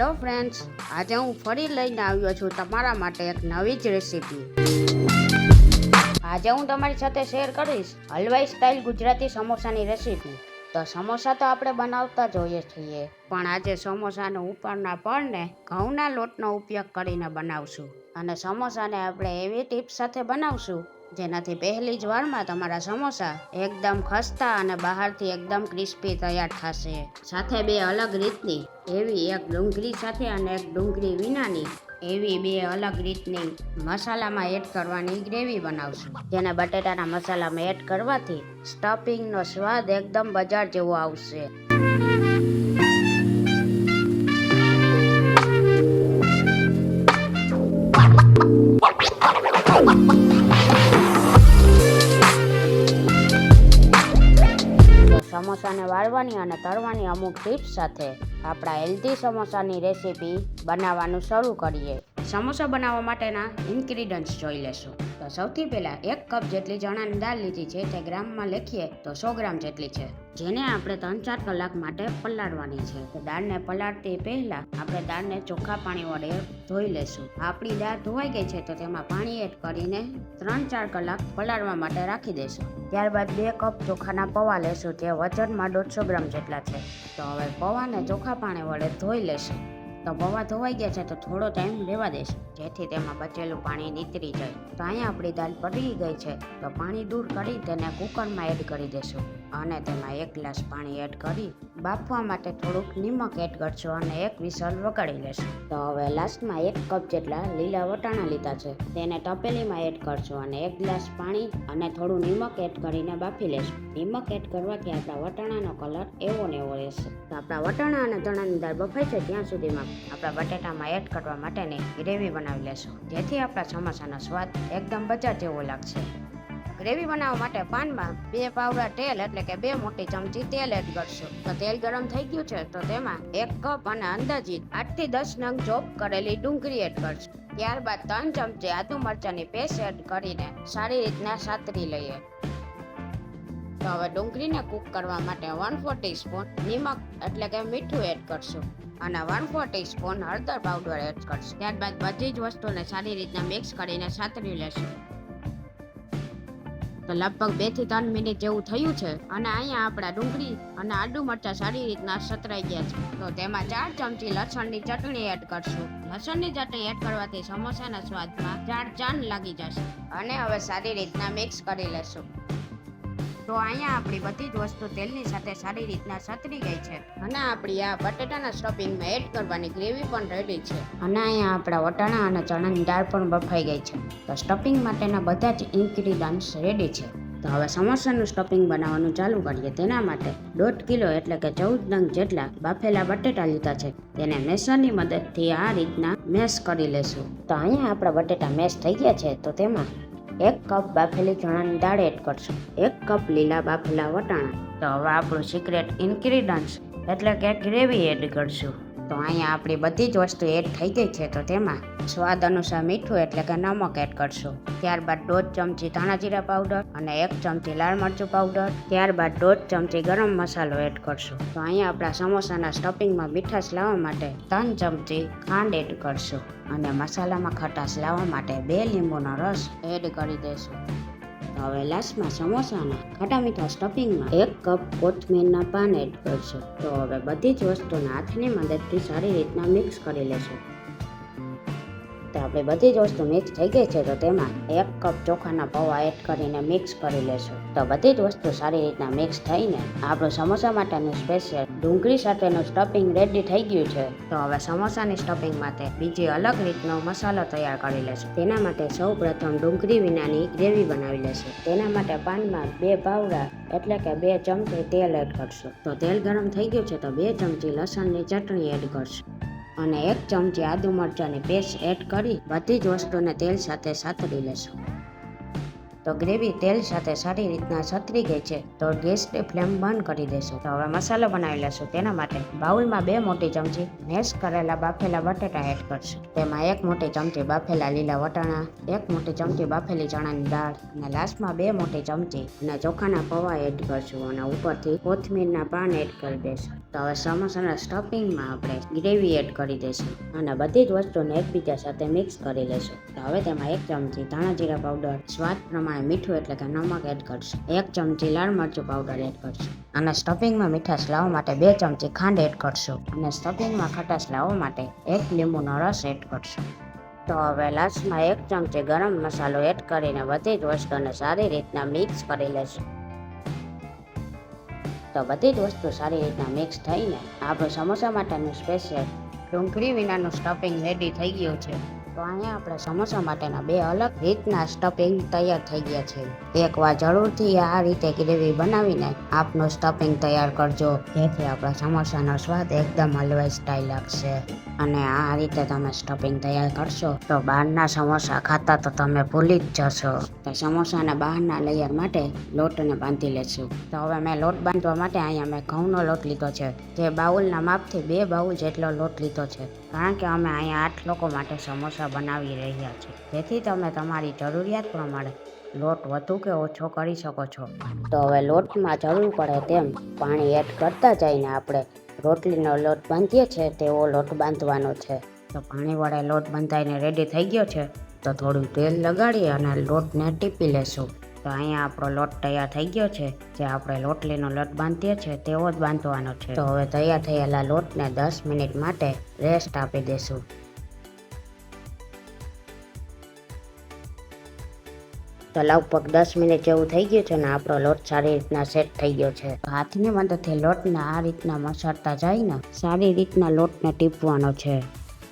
Friends આજે હું ફરી લઈને આવ્યો છું તમારા માટે એક નવી જ રેસીપી આજે હું તમારી સાથે શેર કરીશ હલવાઈ સ્ટાઇલ ગુજરાતી સમોસાની રેસીપી તો સમોસા તો આપણે બનાવતા જ હોઈએ છીએ, પણ આજે સમોસાનો ઉપરના પળને ઘઉંના લોટનો ઉપયોગ કરીને બનાવશું. અને સમોસાને આપણે એવી ટીપ્સ સાથે બનાવશું જેનાથી પહેલી જ વારમાં તમારા સમોસા એકદમ ખસ્તા અને બહારથી એકદમ ક્રિસ્પી તૈયાર થશે. સાથે બે અલગ રીતની, એવી એક ડુંગળી સાથે અને એક ડુંગળી વિનાની, એવી બે અલગ રીતની મસાલામાં એડ કરવાની ગ્રેવી બનાવશું. જેને બટેટાના મસાલામાં એડ કરવાથી સ્ટફિંગનો સ્વાદ એકદમ બજાર જેવો આવશે. સમોસાને વાળવાની અને તળવાની અમુક ટિપ્સ સાથે આપણા હેલ્ધી સમોસાની રેસીપી બનાવવાનું શરૂ કરીએ. સમોસા બનાવવા માટેના ઇન્ગ્રીડિયન્ટ્સ જોઈ લેશું. તો સૌથી પહેલાં એક કપ જેટલી ચણાની દાળ લીધી છે તે ગ્રામમાં લખીએ તો સો ગ્રામ જેટલી છે. જેને આપણે ત્રણ ચાર કલાક માટે પલાળવાની છે. તો દાળને પલાળતી પહેલાં આપણે દાળને ચોખ્ખા પાણી વડે ધોઈ લેશું. આપણી દાળ ધોવાઈ ગઈ છે તો તેમાં પાણી એડ કરીને ત્રણ ચાર કલાક પલાળવા માટે રાખી દઈશું ત્યારબાદ બે કપ ચોખાના પૌવા લેશું. જે વજનમાં દોઢસો ગ્રામ જેટલા છે. તો હવે પૌવાને ચોખા પાણી વડે ધોઈ લેશું. તો પૌવા ધોવાઈ ગયા છે તો થોડો ટાઈમ લેવા દેશે. જેથી તેમાં બચેલું પાણી નીતરી જાય. તો અહીંયા આપણી દાળ પડી ગઈ છે. તો પાણી દૂર કરી તેને કુકરમાં એડ કરી દેશું. અને તેમાં એક ગ્લાસ પાણી એડ કરી બાફવા માટે થોડુંક નિમક એડ કરશું અને એક વિસલ વગાડી લેશું. તો હવે લાસ્ટમાં એક કપ જેટલા લીલા વટાણા લીધા છે. તેને તપેલીમાં એડ કરશું અને એક ગ્લાસ પાણી અને થોડું નિમક એડ કરીને બાફી લેશું. નિમક એડ કરવાથી આપણા વટાણાનો કલર એવો ને એવો રહેશે. તો આપણા વટાણા અને ચણાની દાળ બફાય છે ત્યાં સુધીમાં આપણા બટેટામાં એડ કરવા માટેની ગ્રેવી બનાવી લેશું. જેથી આપણા સમોસાનો સ્વાદ એકદમ બજાર જેવો લાગશે. ગ્રેવી બનાવવા માટે પાનમાં બે પાવડા તેલ એટલે કે બે મોટી ચમચી તેલ એડ કરશું. તો તેલ ગરમ થઈ ગયું છે તો તેમાં એક કપ અને અંદાજિત આઠથી દસ નંગ ચોપ કરેલી ડુંગળી એડ કરશું. ત્યારબાદ ત્રણ ચમચી આદુ મરચાંની પેસ્ટ એડ કરીને સારી રીતના સાતરી લઈએ. તો હવે ડુંગળીને કૂક કરવા માટે વન ફોર ટીસ્પૂન નિમક, એટલે કે મીઠું એડ કરશું. અને વન ફોર ટીસ્પૂન હળદર પાવડર એડ કરશું. ત્યારબાદ બધી જ વસ્તુને સારી રીતના મિક્સ કરીને સાતરી લેશું. તો લગભગ બેથી ત્રણ મિનિટ જેવું થયું છે અને અહીંયા આપણા ડુંગળી અને આડુ મરચાં સારી રીતના સતરાઈ ગયા છે. તો તેમાં ચાર ચમચી લસણની ચટણી એડ કરશું. લસણની ચટણી એડ કરવાથી સમોસાના સ્વાદમાં ચાર ચાંદ લાગી જશે. અને હવે સારી રીતના મિક્સ કરી લેશું. તો અહીંયા આપણી બધી જ વસ્તુ તેલની સાથે સારી રીતના સતરી ગઈ છે. અને આપણી આ બટેટાના સ્ટફિંગમાં એડ કરવાની ગ્રેવી પણ રેડી છે. અને અહીંયા આપણા વટાણા અને ચણાની દાળ પણ બફાઈ ગઈ છે. તો સ્ટફિંગ માટેના બધા જ ઇન્ગ્રીડિયન્ટ્સ રેડી છે. તો હવે સમોસાનું સ્ટફિંગ બનાવવાનું ચાલુ કરીએ. તેના માટે દોઢ કિલો એટલે કે ચૌદ નંગ જેટલા બાફેલા બટેટા લીધા છે. તેને મેસરની મદદથી આ રીતના મેશ કરી લેશું. તો અહીંયા આપણા બટેટા મેશ થઈ ગયા છે. તો તેમાં એક કપ બાફેલી ચણાની દાળ એડ કરશું. એક કપ લીલા બાફેલા વટાણા. તો હવે આપણું સિક્રેટ ઇન્ગ્રીડિયન્ટ્સ એટલે કે ગ્રેવી એડ કરશું. તો અહીંયા આપણી બધી જ વસ્તુ એડ થઈ ગઈ છે તો તેમાં સ્વાદ અનુસાર મીઠું એટલે કે નમક એડ કરશું. ત્યારબાદ દોઢ ચમચી ધાણા જીરા પાવડર અને એક ચમચી લાલ મરચું પાવડર ત્યારબાદ દોઢ ચમચી ગરમ મસાલો એડ કરશું. તો અહીંયા આપણા સમોસાના સ્ટફિંગમાં મીઠાશ લાવવા માટે ત્રણ ચમચી ખાંડ એડ કરશું. અને મસાલામાં ખટાશ લાવવા માટે બે લીંબુનો રસ એડ કરી દઈશું. હવે લાસ્ટમાં સમોસાના. ખાટા મીઠા સ્ટફિંગમાં એક કપ કોથમીરના પાન એડ કરશો. તો હવે બધી જ વસ્તુને હાથની મદદથી સારી રીતના મિક્સ કરી લેશું. તો આપણે બધી જ વસ્તુ મિક્સ થઈ ગઈ છે, તો તેમાં એક કપ ચોખાના પૌવા એડ કરીને મિક્સ કરી લેશું. તો બધી જ વસ્તુ સારી રીતના મિક્સ થઈને આપણું સમોસા માટેનું સ્પેશિયલ ડુંગળી સાથેનું સ્ટફિંગ રેડી થઈ ગયું છે. તો હવે સમોસાની સ્ટફિંગ માટે બીજી અલગ રીતનો મસાલો તૈયાર કરી લેશું. તેના માટે સૌ પ્રથમ ડુંગળી વિનાની ગ્રેવી બનાવી લેશું. તેના માટે પાનમાં બે પાવડા એટલે કે બે ચમચી તેલ એડ કરશું. તો તેલ ગરમ થઈ ગયું છે, તો બે ચમચી લસણની ચટણી એડ કરશું. અને એક ચમચી આદુ મરચાંની પેસ્ટ એડ કરી બધી જ વસ્તુને તેલ સાથે સાતરી લેશું. તો ગ્રેવી તેલ સાથે સારી રીતના સતરી ગઈ છે, તો ગેસની ફ્લેમ બંધ કરી દેશું. તો હવે મસાલો બનાવી લેશું. તેના માટે બાઉલમાં બે મોટી ચમચી મેશ કરેલા બાફેલા બટેટા એડ કરશું. તેમાં એક મોટી ચમચી બાફેલા લીલા વટાણા, એક મોટી ચમચી બાફેલી ચણાની દાળ અને લાસ્ટમાં બે મોટી ચમચી અને ચોખાના પૌવા એડ કરશું અને ઉપરથી કોથમીરના પાન એડ કરી દેશું. તો હવે સમોસાના સ્ટફિંગમાં આપણે ગ્રેવી એડ કરી દેશું અને બધી જ વસ્તુને એકબીજા સાથે મિક્સ કરી લેશું. તો હવે તેમાં એક ચમચી ધાણા જીરા પાવડર, સ્વાદ પ્રમાણે મીઠું એટલે કે નમક એડ કરશું. એક ચમચી લાલ મરચું પાવડર એડ કરશું. અને સ્ટફિંગમાં મીઠાશ લાવવા માટે બે ચમચી ખાંડ એડ કરશું. અને સ્ટફિંગમાં ખટાશ લાવવા માટે એક લીંબુનો રસ એડ કરશું. તો હવે લાસ્ટમાં એક ચમચી ગરમ મસાલો એડ કરીને બધી જ વસ્તુને સારી રીતના મિક્સ કરી લેશું. તો બધી જ વસ્તુ સારી રીતના મિક્સ થઈને, આપણું સમોસા માટેનું સ્પેશિયલ ડુંગળી વિનાનું સ્ટફિંગ રેડી થઈ ગયું છે. તો અહીંયા આપણે સમોસા માટેના બે અલગ રીતના સ્ટફિંગ તૈયાર થઈ ગયા છે. એકવાર જરૂરથી આ રીતે ગ્રેવી બનાવીને આપનું સ્ટફિંગ તૈયાર કરજો. જેથી આપણા સમોસાનો સ્વાદ એકદમ હલવાઈ સ્ટાઈલ લાગશે. અને આ રીતે તમે સ્ટફિંગ તૈયાર કરશો તો બહારના સમોસા ખાતા તો તમે ભૂલી જ જશો. તો સમોસાના બહારના લેયર માટે લોટને બાંધી લેશું. તો હવે મેં લોટ બાંધવા માટે અહીંયા મેં ઘઉંનો લોટ લીધો છે. જે બાઉલના માપથી બે બાઉલ જેટલો લોટ લીધો છે. કારણ કે અમે અહીંયા આઠ લોકો માટે સમોસા બનાવી રહ્યા છીએ જેથી તમે તમારી જરૂરિયાત પ્રમાણે લોટ વધુ કે ઓછો કરી શકો છો. તો હવે લોટમાં જરૂર પડે તેમ પાણી એડ કરતા જઈને આપણે રોટલીનો લોટ બાંધીએ છીએ, તેવો લોટ બાંધવાનો છે. તો પાણી વડે લોટ બંધાઈને રેડી થઈ ગયો છે. તો થોડું તેલ લગાડી અને લોટને ટીપી લેશું. તો અહીંયા આપણો લોટ તૈયાર થઈ ગયો છે. જે આપણે લોટલીનો લોટ બાંધીએ છીએ, તેવો જ બાંધવાનો છે. તો હવે તૈયાર થયેલા લોટને દસ મિનિટ માટે રેસ્ટ આપી દેશું. તો લગભગ દસ મિનિટ જેવું થઈ ગયું છે ને આપણો લોટ સારી રીતના સેટ થઈ ગયો છે. હાથની મદદથી લોટને આ રીતના મસળતા જઈને સારી રીતના લોટને ટીપવાનો છે.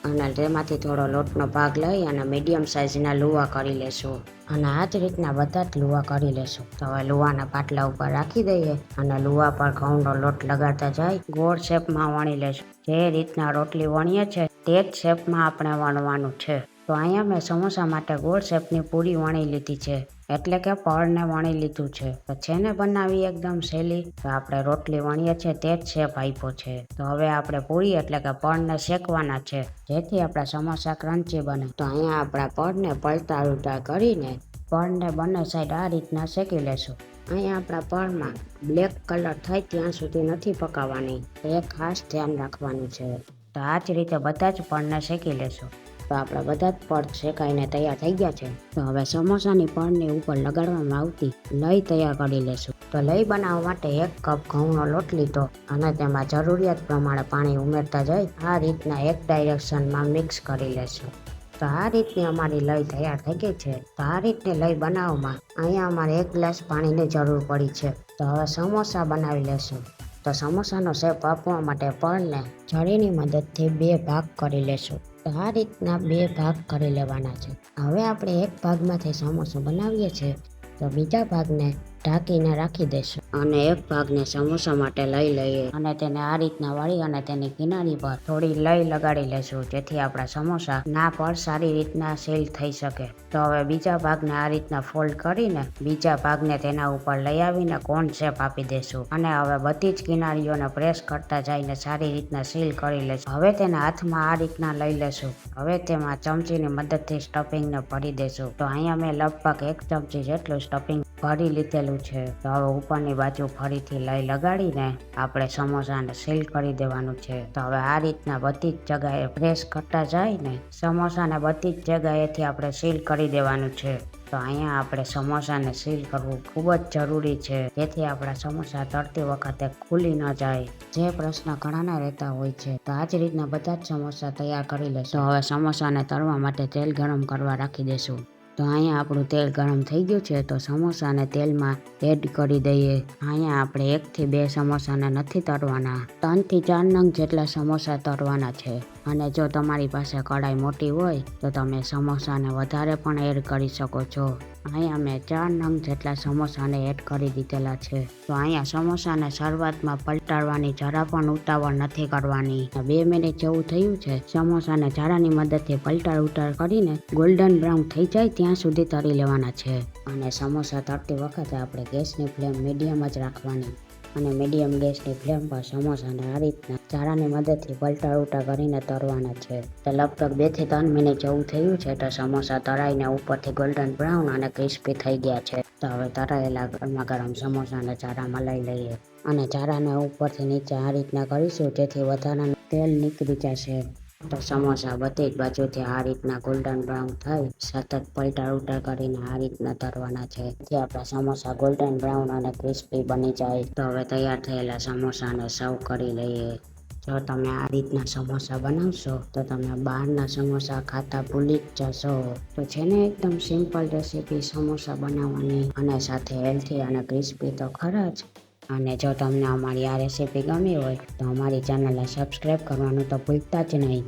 અને તેમાંથી થોડો લોટનો ભાગ લઈ અને મીડિયમ સાઇઝના લુવા કરી લેશું. અને આ જ રીતના બધા જ લુવા કરી લેશું. તો હવે લુવાના પાટલા ઉપર રાખી દઈએ અને લુવા પર ઘઉંનો લોટ લગાડતા જાય. ગોળ શેપમાં વણી લેશું. જે રીતના રોટલી વણીએ છે, તે જ શેપમાં આપણે વણવાનું છે. તો અહીંયા મેં સમોસા માટે ગોળ શેપની પૂરી વણી લીધી છે. એટલે કે પળને વણી લીધું છે. તો છે ને બનાવી એકદમ સહેલી? તો આપણે રોટલી વણીએ છીએ, તે જ શેપ આપ્યો છે. તો હવે આપણે પૂરી એટલે કે પળને શેકવાના છે. જેથી આપણા સમોસા ક્રન્ચી બને. તો અહીંયા આપણા પળને પલટા ઉલટા કરીને પળને બંને સાઈડ આ રીતના શેકી લેશું. અહીંયા આપણા પળમાં બ્લેક કલર થાય ત્યાં સુધી નથી પકાવવાની એ ખાસ ધ્યાન રાખવાનું છે. તો આ જ રીતે બધા જ પળને શેકી લેશું. તો આપણા બધા જ પડ શેકાઈને તૈયાર થઈ ગયા છે. તો હવે સમોસાની પડની ઉપર લગાડવામાં આવતી લઈ તૈયાર કરી લેશું. તો લઈ બનાવવા માટે એક કપ ઘઉંનો લોટ લીધો અને તેમાં જરૂરિયાત પ્રમાણે પાણી ઉમેરતા જઈ આ રીતના એક ડાયરેક્શનમાં મિક્સ કરી લેશું. તો આ રીતની અમારી લઈ તૈયાર થઈ ગઈ છે. તો આ રીતની લઈ બનાવવામાં અહીંયા અમારે એક ગ્લાસ પાણીની જરૂર પડી છે. તો હવે સમોસા બનાવી લેશું. તો સમોસાનો શેપ આપવા માટે પળને જળીની મદદથી બે ભાગ કરી લેશું. તો આ રીતના બે ભાગ કરી લેવાના છે. હવે આપણે એક ભાગમાંથી સમોસો બનાવીએ છીએ. તો બીજા ભાગને ઢાંકીને રાખી દઈશું અને એક ભાગને સમોસા માટે લઈ લઈએ. અને તેને આ રીતના વાળી અને તેની કિનારી પર થોડી લઈ લગાડી લેશું, જેથી આપણા સમોસા ના પર સારી રીતના સીલ થઈ શકે. તો હવે બીજા ભાગને આ રીતના ફોલ્ડ કરીને બીજા ભાગને તેના ઉપર લઈ આવીને કોન શેપ આપી દેશું. અને હવે બધી જ કિનારીઓને પ્રેસ કરતા જઈને સારી રીતના સીલ કરી લેશું. હવે તેના હાથમાં આ રીતના લઈ લેશું. હવે તેમાં ચમચીની મદદથી સ્ટફિંગને ભરી દેશું. તો અહીંયા મેં લગભગ એક ચમચી જેટલું સ્ટફિંગ ભરી લીધેલું છે. તો હવે ઉપરની બાજુ ફરીથી લઈ લગાડીને આપણે સમોસાને સીલ કરી દેવાનું છે. તો હવે આ રીતના બધી જ જગાએ પ્રેસ કરતા જઈને સમોસાને બધી જ જગાએથી આપણે સીલ કરી દેવાનું છે. તો અહીંયા આપણે સમોસાને સીલ કરવું ખૂબ જ જરૂરી છે. જેથી આપણા સમોસા તળતી વખતે ખુલી ન જાય. જે પ્રશ્ન ઘણાના રહેતા હોય છે. તો આ જ રીતના બધા જ સમોસા તૈયાર કરી લેશું. હવે સમોસાને તળવા માટે તેલ ગરમ કરવા રાખી દેશું. તો અહીંયા આપણું તેલ ગરમ થઈ ગયું છે, તો સમોસાને તેલમાં એડ કરી દઈએ. અહીંયા આપણે એકથી બે સમોસાને નથી તળવાના ત્રણથી ચાર નંગ જેટલા સમોસા તળવાના છે. અને જો તમારી પાસે કઢાઈ મોટી હોય, તો તમે સમોસાને વધારે પણ એડ કરી શકો છો. અહીંયા મેં ચાર નંગ જેટલા સમોસાને એડ કરી દીધેલા છે. તો અહીંયા સમોસાને શરૂઆતમાં પલટાડવાની જરા પણ ઉતાવળ નથી કરવાની. બે મિનિટ જેવું થયું છે, સમોસાને જારાની મદદથી પલટાડ ઉતાર કરીને ગોલ્ડન બ્રાઉન થઈ જાય ત્યાં સુધી તરી લેવાના છે. અને સમોસા તળતી વખતે આપણે ગેસની ફ્લેમ મીડિયમ જ રાખવાની. અને મીડિયમ ગેસની ફ્લેમ પર સમોસાને આ રીતના ચારાની મદદથી પલટા ઉલટા કરીને તરવાના છે. તો લગભગ બેથી ત્રણ મિનિટ જેવું થયું છે તો સમોસા તળાઈને ઉપરથી ગોલ્ડન બ્રાઉન અને ક્રિસ્પી થઈ ગયા છે. તો હવે તળાયેલા ગરમા ગરમ સમોસાને ચારામાં લઈ લઈએ. અને ચારાને ઉપરથી નીચે આ રીતના કરીશું જેથી વધારાનું તેલ નીકળી જશે. સમોસા બધી જ બાજુથી આ રીતના ગોલ્ડન બ્રાઉન થાય સતત પલટા ઉલટા કરીને આ રીતના તરવાના છે. જેથી આપણા સમોસા ગોલ્ડન બ્રાઉન અને ક્રિસ્પી બની જાય. તો હવે તૈયાર થયેલા સમોસાને સર્વ કરી લઈએ. જો તમે આ રીતના સમોસા બનાવશો, તો તમે બહારના સમોસા ખાતા ભૂલી જ જશો. તો છે ને એકદમ સિમ્પલ રેસીપી સમોસા બનાવવાની અને સાથે હેલ્થી અને ક્રિસ્પી તો ખરા જ. અને જો તમને અમારી આ રેસીપી ગમી હોય તો અમારી ચેનલને સબસ્ક્રાઈબ કરવાનું તો ભૂલતા જ નહીં.